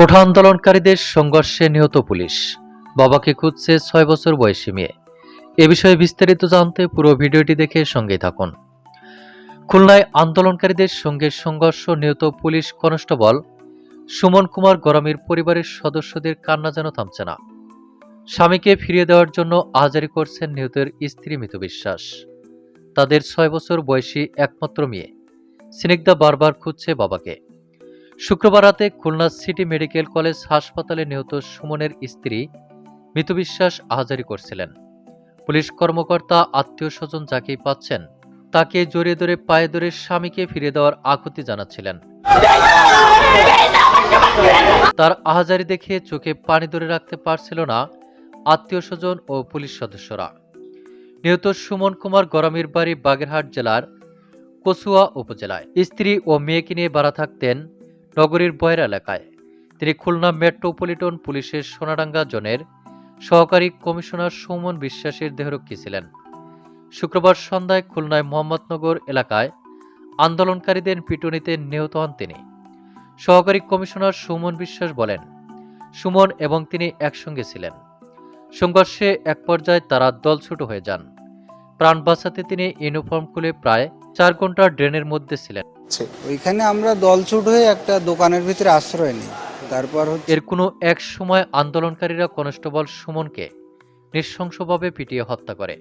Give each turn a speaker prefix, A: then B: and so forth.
A: কোঠা আন্দোলনকারীদের সংঘর্ষে নিহত পুলিশ। বাবাকে খুঁজছে ছয় বছর বয়সী মেয়ে। এ বিষয়ে বিস্তারিত জানতে পুরো ভিডিওটি দেখে সঙ্গেই থাকুন। খুলনায় আন্দোলনকারীদের সঙ্গে সংঘর্ষ নিহত পুলিশ কনস্টেবল সুমন কুমার গরমের পরিবারের সদস্যদের কান্না যেন থামছে না। স্বামীকে ফিরিয়ে দেওয়ার জন্য আহাজারি করছেন নিহতের স্ত্রী মৃত বিশ্বাস। তাদের ছয় বছর বয়সী একমাত্র মেয়ে। স্নিগ্ধা বারবার খুঁজছে বাবাকে। শুক্রবার রাতে খুলনা সিটি মেডিকেল কলেজ হাসপাতালে নিহত সুমনের স্ত্রী মৃত বিশ্বাস আহাজারি করছিলেন। পুলিশ কর্মকর্তা আত্মীয় স্বজন যাকেই পাচ্ছেন, তাকে জড়িয়ে ধরে পায়ে ধরে স্বামীকে ফিরে দেওয়ার আকুতি জানাচ্ছিলেন। তার আহাজারি দেখে চোখে পানি ধরে রাখতে পারছিল না আত্মীয় স্বজন ও পুলিশ সদস্যরা। নিহত সুমন কুমার গরমের বাড়ি বাগেরহাট জেলার কচুয়া উপজেলায়। স্ত্রী ও মেয়েকে নিয়ে বাড়া থাকতেন নগরীর বয়রা এলাকায়। তিনি খুলনা মেট্রোপলিটন পুলিশের সোনাডাঙ্গা জোনের সহকারী কমিশনার সুমন বিশ্বাসের দেহরক্ষী ছিলেন। শুক্রবার সন্ধ্যায় খুলনায় মোহাম্মদনগর এলাকায় আন্দোলনকারীদের পিটুনিতে নিহত হন তিনি। সহকারী কমিশনার সুমন বিশ্বাস বলেন, সুমন এবং তিনি একসঙ্গে ছিলেন। সংঘর্ষে এক পর্যায়ে তারা দলছুট হয়ে যান। প্রাণ বাঁচাতে তিনি ইউনিফর্ম খুলে প্রায় চার ঘণ্টা ড্রেনের মধ্যে ছিলেন।
B: ওইখানে আমরা দল ছুট হয়ে একটা দোকানের ভিতরে আশ্রয় নিই। তারপর
A: এর কোনো এক সময় আন্দোলনকারীরা কনস্টেবল সুমনকে নৃশংসভাবে পিটিয়ে হত্যা করে।